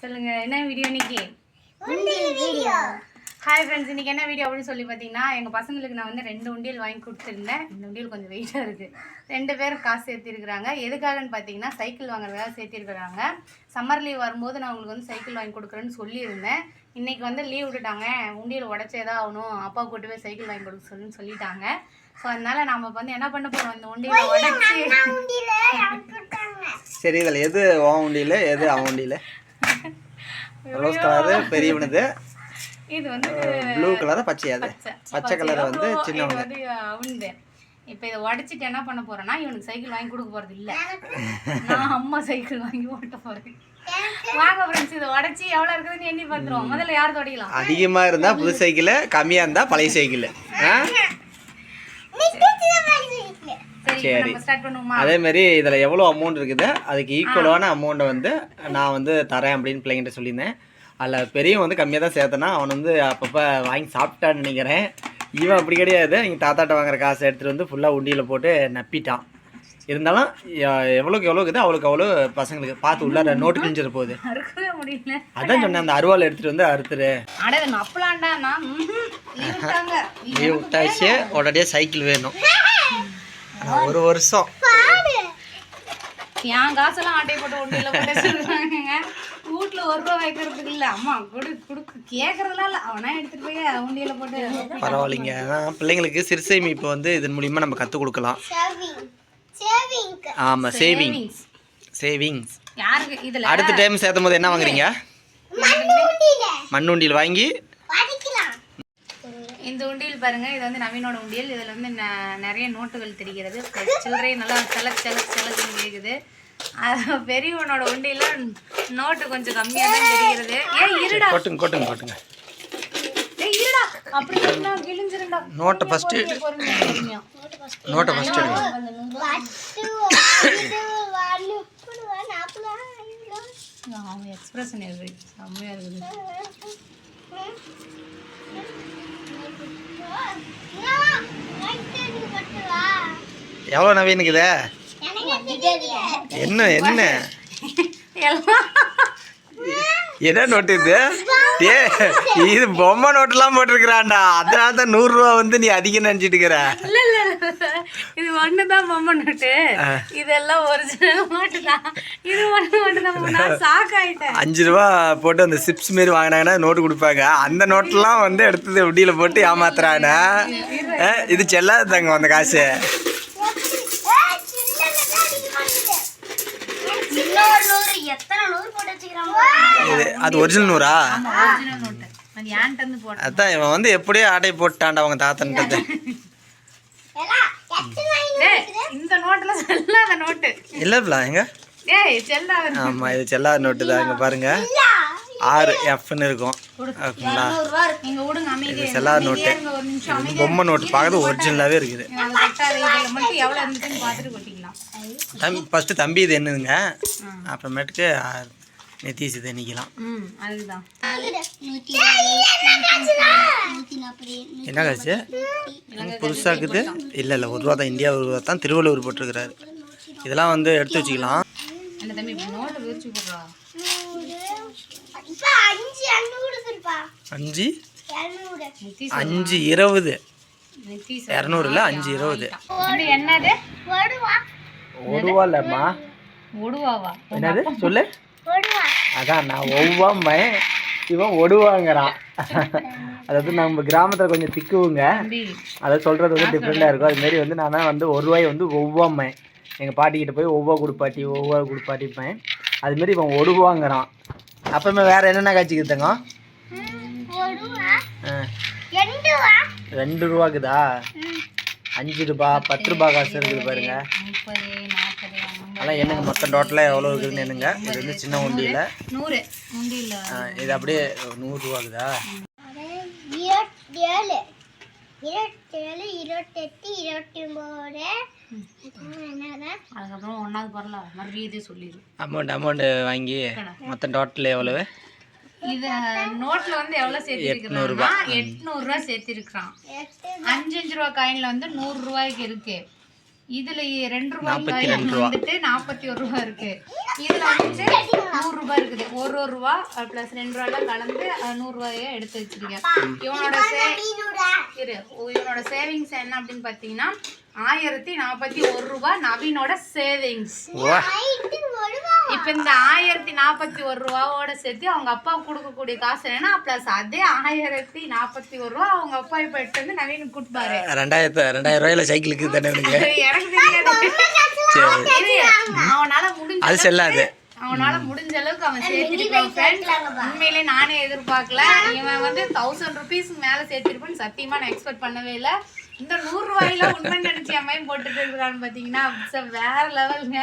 சொல்லுங்க என்ன வீடியோ இன்னைக்கு? உண்டியல் வீடியோ. ஹாய் ஃப்ரெண்ட்ஸ் இன்னைக்கு என்ன வீடியோ அப்படின்னு சொல்லி பார்த்தீங்கன்னா எங்கள் பசங்களுக்கு நான் வந்து ரெண்டு உண்டியல் வாங்கி கொடுத்துருந்தேன். இந்த உண்டியல் கொஞ்சம் வெயிட்டாக இருக்குது ரெண்டு பேரும் காசு சேர்த்திருக்கிறாங்க. எதுக்காகன்னு பார்த்தீங்கன்னா சைக்கிள் வாங்குறதுக்காக சேர்த்திருக்கிறாங்க. சம்மர் லீவ் வரும்போது நான் உங்களுக்கு வந்து சைக்கிள் வாங்கி கொடுக்குறேன்னு சொல்லியிருந்தேன். இன்னைக்கு வந்து லீவ் விட்டுட்டாங்க. உண்டியல் உடச்சே தான் ஆகணும். அப்பா கூட்டு போய் சைக்கிள் வாங்கி கொடுக்க சொல்லுன்னு சொல்லிட்டாங்க. ஸோ அதனால நம்ம வந்து என்ன பண்ண போகிறோம் இந்த உண்டியலை உடச்சி. சரி இதில் எது உன் உண்டியில் எது அவன் உண்டியில்? ரோஸ் கலரு பெரியவனுது. இது வந்து ப்ளூ கலரா பச்சையா அது? பச்சை. பச்சை கலர் வந்து வந்து அவனுது இப்போ இதை உடச்சிட்டு என்ன பண்ண போறேன்னா இவனுக்கு சைக்கிள் வாங்கி கொடுக்க போறது இல்ல. நான் அம்மா சைக்கிள் வாங்கி ஓட்ட போறேன். வாங்க ஃப்ரெண்ட்ஸ் இதை உடச்சி எவ்வளவு இருக்குதுன்னு எண்ணி பார்த்துருவோம். முதல்ல யார் தொடக்கலாம் அதிகமாக இருந்தால் புது சைக்கிள் கம்மியாக இருந்தால் பழைய சைக்கிள் ஆ. சரி. அதே மாதிரி இதில் எவ்வளோ அமௌண்ட் இருக்குது? அதுக்கு ஈக்குவலான அமௌண்ட்டை வந்து நான் வந்து தரேன் அப்படின்னு பிள்ளைங்கிட்ட சொல்லியிருந்தேன். அதில் பெரியவன் வந்து கம்மியாக தான் சேர்த்தனா அவன் வந்து அப்பப்போ வாங்கி சாப்பிட்டான்னு நினைக்கிறேன். இவன் அப்படி கிடையாது. நீங்கள் தாத்தாட்ட வாங்குற காசை எடுத்துகிட்டு வந்து ஃபுல்லாக உண்டியில் போட்டு நப்பிட்டான். இருந்தாலும் எவ்வளோக்கு எவ்வளோ இருக்குது அவ்வளோக்கு அவ்வளோ பசங்களுக்கு பார்த்து உள்ளார நோட்டு கிழிஞ்சிட போகுது. அதான் சொன்னேன் அந்த அருவாள் எடுத்துகிட்டு வந்து அறுத்துரு. லீவ் விட்டாச்சு. உடனடியாக சைக்கிள் வேணும். ஒரு வருஷம். என் காசெல்லாம் ஆட்டை போட்டு ஒன்றில் போட்டு சொல்றாங்க வீட்டுல ஒரு ரூபா வைக்கிறதுக்கு இல்ல. அம்மா கொடு கொடுக்கு. கேட்கறதுலாம் இல்ல அவனா எடுத்துட்டு போய் உண்டியில போட்டு பரவாயில்லைங்க. பிள்ளைங்களுக்கு சிறுசேமிப்பு வந்து இதன் மூலிமா நம்ம கற்றுக் கொடுக்கலாம். சேவிங் சேவிங் ஆமாம் சேவிங் Savings. சேவிங்ஸ் யாருக்கு? இதுல அடுத்த டைம் சேர்த்தும் போது என்ன வாங்குறீங்க? மண்ணுண்டியில் வாங்கி இந்த உண்டியல் பாருங்க. இது வந்து நவீனோட உண்டியல். இதுல வந்து ந- நிறைய நோட்டுகள் தெரிகிறது. சில்லறை நல்லா செலக் செலக் செலக்குன்னு கேக்குது. அது பெரியவனோட உண்டியில நோட்டு கொஞ்சம் கம்மியா தான் தெரிகிறது. ஏய் இருடா. கொட்டுங்க கொட்டுங்க கொட்டுங்க. ஏய் இருடா. அப்படி சொன்னா கிழிஞ்சிருண்டா நோட்டை எடுங்க. எக்ஸ்பிரஷன் செம்மையா இருக்குது. எவ்வளோ நவீனுக்குது என்ன என்ன? என்ன நோட்டு இது? ஏ இது பொம்மை நோட்டுலாம் போட்டிருக்கிறான்டா. அதனால தான் நூறுரூவா வந்து நீ அதிகம் நினச்சிட்டு இருக்கிற. இது ஒண்ணுதான் பொம்மை நோட்டு. இதெல்லாம் ஒரிஜினல் நோட்டு தான். இது ஒண்ணு மட்டும் தான் நான் ஷாக் அஞ்சு ரூபா போட்டு அந்த சிப்ஸ் மாரி வாங்கினாங்கன்னா நோட்டு கொடுப்பாங்க. அந்த நோட்டெல்லாம் வந்து எடுத்தது வட்டியில் போட்டு ஏமாத்துறானே ஆ, இது செல்லாது தங்க அந்த காசு. அது ஒரிஜினல் நூறா? அதான் இவன் வந்து எப்படியோ ஆட்டை போட்டான்டா அவங்க தாத்தன்றது. இந்த நோட்டுல செல்லாத நோட்டு. இல்லைப்ல எங்க? இது செல்லாத நோட்டு தான் இங்கே பாருங்க. ஆறு எஃப்னு இருக்கும். இது செல்லாத நோட்டு. பொம்மை நோட்டு. பார்க்கறது ஒரிஜினலாகவே இருக்குது. தம்பி ஃபஸ்ட்டு தம்பி இது என்னதுங்க? அப்புறமேட்டுக்கு நெத்தீஸ் இது நிற்கலாம் அதுதான். என்ன காசு? புதுசாக இருக்குது? இல்லை இல்லை ஒரு ரூபா தான். இந்தியா ஒரு ரூபா தான். திருவள்ளூர் போட்டிருக்கிறாரு. இதெல்லாம் வந்து எடுத்து வச்சுக்கலாம். அஞ்சு அஞ்சு? இருபது. இரநூறுல அஞ்சு இருபது. என்னது? ரூபா இல்லைம்மா. ஒடுவாவா என்னது? சொல்லு. அதான் நான் ஒவ்வாமை இவன் ஒடுவாங்கிறான் அதாவது நம்ம கிராமத்தில் கொஞ்சம் திக்குவுங்க. அதை சொல்கிறது வந்து டிஃப்ரெண்ட்டாக இருக்கும். அதுமாரி வந்து நான் தான் வந்து ஒரு ரூபாய் வந்து ஒவ்வாமை எங்கள் பாட்டிக்கிட்ட போய் ஒவ்வா கொடுப்பாட்டி ஒவ்வா கொடுப்பாட்டிப்பேன் அதுமாரி இவன் ஒடுவாங்கிறான். அப்புறமே வேறு என்னென்ன போடுவா ஆ. ரெண்டு ரூபாக்குதா? அஞ்சு ரூபா பத்து ரூபா காசு இருக்குது பாருங்க. அதெல்லாம் என்னங்க மொத்தம் டோட்டலாக எவ்வளோ இருக்குதுன்னு என்னங்க இது வந்து சின்ன உண்டியில். நூறு. இது அப்படியே நூறுரூவாக்குதா இருபத்தேழு. இருபத்தேழு இருபத்தெட்டு இருபத்தி ஒம்பது அதுக்கப்புறம் ஒன்றாவது பரல மறுபடியும் இதே சொல்லிடு. அமௌண்ட் அமௌண்ட் வாங்கி மொத்தம் டோட்டல் எவ்வளவு? இது நோட்ல வந்து எவ்வளவு சேர்த்திருக்கிறான். எட்டு அஞ்சு அஞ்சு ரூபா காயின்ல வந்து நூறு ரூபாய்க்கு இருக்கு. இதுல ரெண்டு ரூபாய். வந்துட்டு நாற்பத்தி ஒரு ரூபா இருக்கு. இதுல வந்துட்டு நூறு ரூபாய் இருக்குது. ஒரு ஒரு ரூபா பிளஸ் ரெண்டு ரூபாய்லாம் கலந்து நூறு ரூபாயை எடுத்து வச்சிருக்கேன் இவனோட சே இரு. இவனோட சேவிங்ஸ் என்ன அப்படின்னு பார்த்தீங்கன்னா ஆயிரத்தி நாற்பத்தி ஒரு ரூபா நவீனோட சேவிங்ஸ் இப்போ இந்த ஆயிரத்தி நாற்பத்தி ஒரு ரூபாவோட சேர்த்து அவங்க அப்பா கொடுக்கக்கூடிய காசு என்னன்னா ப்ளஸ் அதே ஆயிரத்தி நாற்பத்தி ஒரு ரூபா அவங்க அப்பா இப்போ எடுத்து வந்து நவீனுக்கு கொடுப்பாரு. ரெண்டாயிரத்து ரெண்டாயிரம் ரூபாயில சைக்கிளுக்கு தானே எனக்கு எனக்கு தெரியாது. அவனால முடிஞ்ச அது செல்லாது. அவனால முடிஞ்ச அளவுக்கு அவன் சேர்த்திருப்பான். உண்மையிலே நானே எதிர்பார்க்கல. இவன் வந்து தௌசண்ட் ருபீஸ் மேல சேர்த்திருப்பான்னு சத்தியமா நான் எக்ஸ்பெக்ட் பண்ணவே இல்லை. இந்த நூறு ரூபாயில உண்மை நினைச்சு அம்மையும் போட்டுட்டு இருக்கான்னு பாத்தீங்கன்னா வேற லெவலுங்க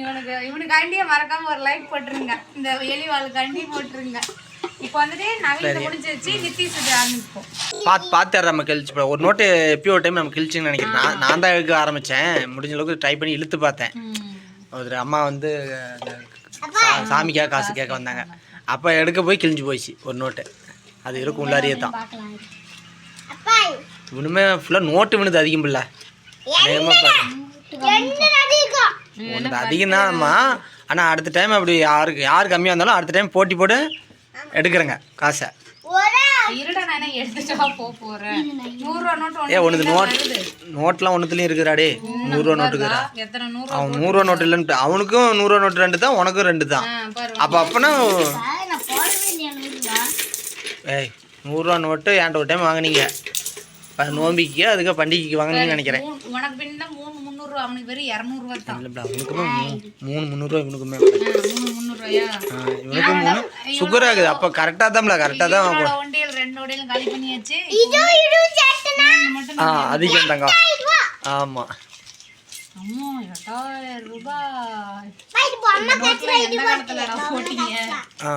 இவனுக்கு இவனுக்காண்டியே மறக்காம ஒரு லைக் போட்டுருங்க. இந்த எலிவாளுக்காண்டி போட்டுருங்க. இப்போ வந்துட்டு நவீன முடிஞ்சிருச்சு. நித்திஷ் இது ஆரம்பிப்போம். பார்த்து பார்த்து நம்ம கிழிச்சு ஒரு நோட்டு எப்பயோ ஒரு டைம் நம்ம கிழிச்சுன்னு நினைக்கிறேன். நான் தான் எடுக்க ஆரம்பித்தேன் முடிஞ்ச அளவுக்கு ட்ரை பண்ணி இழுத்து பார்த்தேன். ஒரு அம்மா வந்து சாமிக்காக காசு கேட்க வந்தாங்க. அப்போ எடுக்க போய் கிழிஞ்சு போயிடுச்சு ஒரு நோட்டு அது இருக்கும் உள்ளாரியே தான் அப்பா இவனுமே ஃபுல்லாக நோட்டு விழுது அதிகம் இல்லை அநேகமாக பாரு. என்ன அதிகம் தான்மா ஆனால் அடுத்த டைம் அப்படி யாருக்கு யார் கம்மியாக இருந்தாலும் அடுத்த டைம் போட்டி போட்டு எடுக்கிறேங்க காசை. ஏ ஒண்ணு உனது நோட் நோட்லாம் ஒன்றுத்துலையும் இருக்குறாடே நூறுரூவா நோட்டு இருக்குறா எத்தனை நூறு அவன் நூறுரூவா நோட்டு இல்லைன்ட்டு அவனுக்கும் நூறுரூவா நோட்டு ரெண்டு தான் உனக்கும் ரெண்டு தான் அப்போ அப்போனா ஏய் நூறுரூவா நோட்டு என்கிட்ட ஒரு டைம் வாங்குனீங்க? இப்போ நோம்பிக்கு அதுக்கு பண்டிகைக்கு வாங்குனீங்கன்னு நினைக்கிறேன். உனக்கு பின்ன மூணு முந்நூறு அவனுக்கு வெறும் இரநூறுவா தான் இல்லைப்பா அவனுக்குமே மூணு- முந்நூறுரூவா இவனுக்குமே. மூணு முந்நூறுவாயா? ஆ, இவனுக்கு மூணு. சுகர் ஆகுது அப்போ கரெக்டாக தான்ல கரெக்டாக தான் ஒண்டியல் ரெண்டு ஒண்டியலும் காலி பண்ணியாச்சு. ஆ அதிகம் தங்கம். ஆமாம்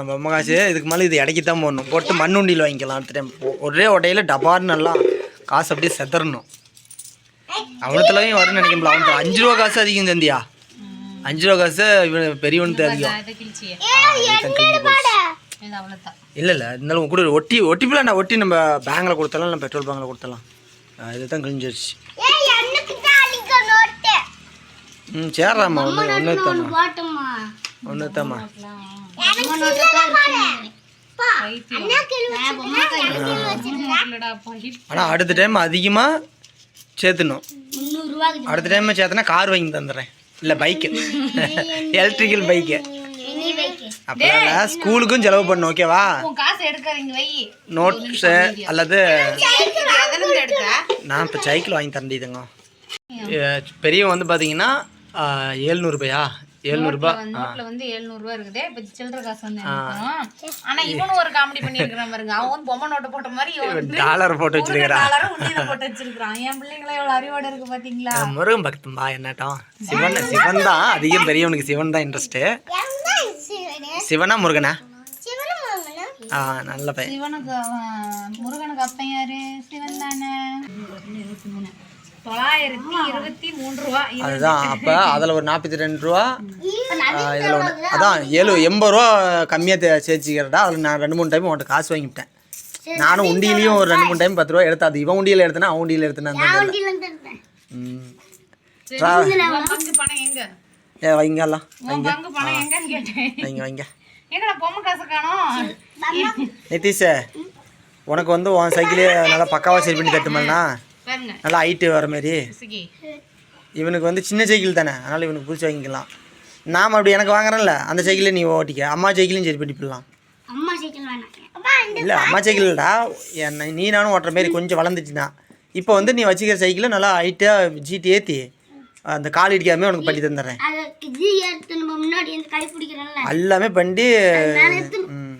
பொம்மை காசு இதுக்கு மேலே இது இடைக்கு தான் போடணும். போட்டு மண் உண்டியில் வாங்கிக்கலாம். அடுத்த டைம் ஒரே உடையில டபார்னு நல்லா காசு அப்படியே செதறணும். அவனத்துலையும் வரும்னு நினைக்கல அவனுக்கு அஞ்சு ரூபா காசு அதிகம் சந்தியா. அஞ்சு ரூபா காசு இவன் பெரியவனுக்கு அதிகம். இதை கிழிச்சியே. பாட. இது அவ்வளோதான் இல்லை இல்லை இருந்தாலும் கூட ஒட்டி ஒட்டிப்பில் நான் ஒட்டி நம்ம பேங்கில் கொடுத்தலாம் இல்லை பெட்ரோல் பேங்கில் கொடுத்தலாம். இதுதான் கிழிஞ்சிருச்சு. தான் ம் சேர்றாம்மா ஒன்று ஒன்று தாம்மா போட்டுமா? ஒன்று தாம்மா ஆனால் அடுத்த டைம் அதிகமாக சேர்த்துணும் அடுத்த டைம் சேர்த்தனா கார் வாங்கி தந்துடுறேன். இல்லை பைக்கு எலக்ட்ரிக்கல் பைக்கு நீ வைக்க அப்போ ஸ்கூலுக்கும் செலவு பண்ணும் ஓகேவா உன் காசு எடுக்காதீங்க வை. நோட்ஸு அல்லது நான் இப்போ சைக்கிள் வாங்கி தரண்டிதுங்க பெரியவன் வந்து பார்த்தீங்கன்னா ஏழ்நூறுபாயா ஏழ்நூறுபா நோட்ல வந்து 700 ரூபாய் இருக்குது. இப்ப சில்லற காசு வந்து இருக்கும் ஆனா இவனும் ஒரு காமெடி பண்ணிருக்கான் பாருங்க. அவன் பொம்மை நோட்டு போட்ட மாதிரி டாலர் போட்டு ஒரு வச்சிருக்கிறா டாலரை உண்டியில போட்டு வச்சிருக்கான் என் பிள்ளைங்கள எவ்வளவு அறிவோட இருக்கு பாத்தீங்களா? முருகன் பக்தம்பா என்னட்டம் சிவன் சிவன் தான் அதிகம் பெரியவனுக்கு சிவன் தான் இன்ட்ரெஸ்ட்டு சிவனு சிவனா முருகனா? ஆ நல்ல பையன். சிவனுக்கு அவன் முருகனுக்கு அப்பன் யாரு சிவன் தானே. தொள்ளாயிரத்தி இருபத்தி மூணு ரூபா அதுதான். அப்போ அதில் ஒரு நாற்பத்தி ரெண்டு ரூபா இதில் ஒன்று அதான் ஏழு எண்பது ரூபா கம்மியாக சேர்ச்சிக்கிறடா அதில் நான் ரெண்டு மூணு டைம் உன்கிட்ட காசு வாங்கிவிட்டேன். நானும் உண்டியிலையும் ஒரு ரெண்டு மூணு டைம் பத்து ரூபா எடுத்தேன் அது இவன் உண்டியில் எடுத்தேனா அவன் உண்டியில் எடுத்தேனா ஏ வைங்கலாம் உன் பங்கு பணம் எங்கன்னு கேட்டேன். வைங்க வைங்க. எங்கடா பொம்மை காசு காணோம்? நிதிஷே உனக்கு வந்து உன் சைக்கிளே நல்லா பக்காவாக சரி பண்ணி தட்டுமாண்ணா நல்லா ஹைட்டு வர மாதிரி இவனுக்கு வந்து சின்ன சைக்கிள் தானே அதனால் இவனுக்கு பிடிச்சி வாங்கிக்கலாம் நாம் அப்படி எனக்கு வாங்குறேன்ல அந்த சைக்கிளே நீ ஓட்டிக்க. அம்மா சைக்கிளையும் சரி பண்ணி போடலாம். அம்மா சைக்கிள் வேணாம். அப்பா இந்த இல்லை அம்மா சைக்கிள்டா. என்ன நீ நானும் ஓட்டுற மாரி கொஞ்சம் வளர்ந்துச்சுன்னா. இப்போ வந்து நீ வச்சுக்கிற சைக்கிளை நல்லா ஹைட்டாக ஜீட்டு ஏற்றி அந்த கால் இடிக்காம உனக்கு பண்ணி தந்துடுறேன். எல்லாமே பண்ணி ம்.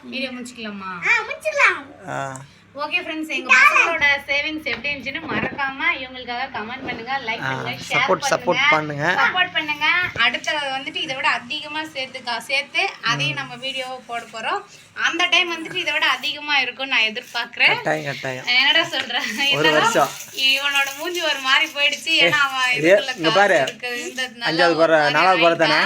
இருக்கோம் வீடியோ முடிச்சுக்கலாமா? ஓகே ஃப்ரெண்ட்ஸ் எங்க பசங்களோட சேவிங்ஸ் எப்படி இருந்துச்சுன்னு மறக்காம இவங்களுக்காக கமெண்ட் பண்ணுங்க லைக் பண்ணுங்க ஷேர் support, support பண்ணுங்க. சப்போர்ட் பண்ணுங்க. அடுத்த வந்துட்டு இதை விட அதிகமா சேர்த்து சேர்த்து அதையும் நம்ம வீடியோ போட போறோம். அந்த டைம் வந்துட்டு இதை விட அதிகமா இருக்கும்னு நான் எதிர்பார்க்கறேன். கட்டாயம் கட்டாயம். என்னடா சொல்றேன். இவனோட மூஞ்சி ஒரு மாதிரி போயிடுச்சு. ஏன்னா அவன் இதுக்குள்ள பாரு. இந்த நல்ல அஞ்சாவது ஒரு நாலாவது போகிற தானே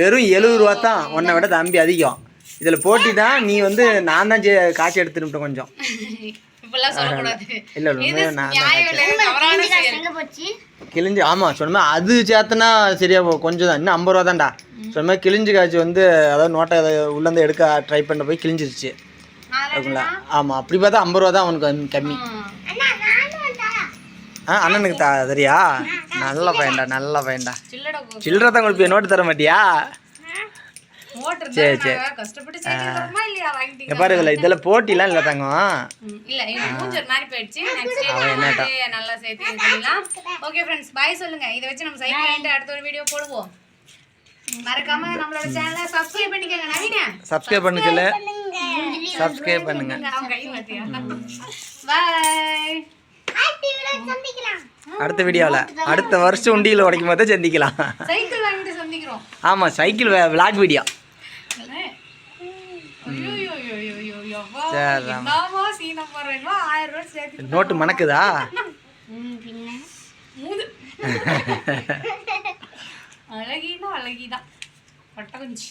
வெறும் எழுபது ரூபா தான். உன்னை விட தம்பி அதிகம். இதில் போட்டினா நீ வந்து நான் தான் ஜெ- காசு எடுத்துருப்பேன் கொஞ்சம். இல்ல, கிழிஞ்சு ஆமாம் சொன்ன அது சேர்த்துனா சரியா போ கொஞ்சம் தான் இன்னும் ஐம்பது ரூபா தான்டா. சொன்ன கிழிஞ்சு காய்ச்சி வந்து அதாவது நோட்டை உள்ளேருந்து எடுக்க ட்ரை பண்ண போய் கிழிஞ்சிருச்சு. ஓகேங்களா? ஆமாம் அப்படி பார்த்தா ஐம்பது ரூபா தான் அவனுக்கு கம்மி. ஆ. அண்ணனுக்கு தா சரியா நல்ல பையன்டா நல்ல பையன்டா. சில்லறை தான் கொடுப்பிய நோட்டு தர மாட்டியா? சரி, கஷ்டப்பட்டு இதில் இதில் போட்டிலாம் இல்லை தங்கம். இல்ல மூஞ்சர் மாதிரி போயிடுச்சு. நெக்ஸ்ட் நல்லா சேர்த்து ஓகே ஃப்ரெண்ட்ஸ் பாய் சொல்லுங்க. இதை வச்சு நம்ம சைக்கிள் வாங்கிட்டு அடுத்த ஒரு வீடியோ போடுவோம். மறக்காம நம்மளோட சேனலை சப்ஸ்கிரைப் பண்ணிக்கோங்க. நவீன? சப்ஸ்கிரைப் பண்ண சொல்லு சப்ஸ்கிரைப் பண்ணுங்க. அவன் கை மாத்தியா பாய் ஆக்டிவ்ல சந்திக்கலாம். அடுத்த வீடியோவில் அடுத்த வருஷம் உண்டியில் உடைக்கும் போது சந்திக்கலாம். சைக்கிள் வாங்கிட்டு சந்திக்கிறோம். ஆமாம் சைக்கிள் விளாக் வீடியோ நோட்டு மணக்குதா? அழகினா அழகிதான். பட்டகுஞ்சி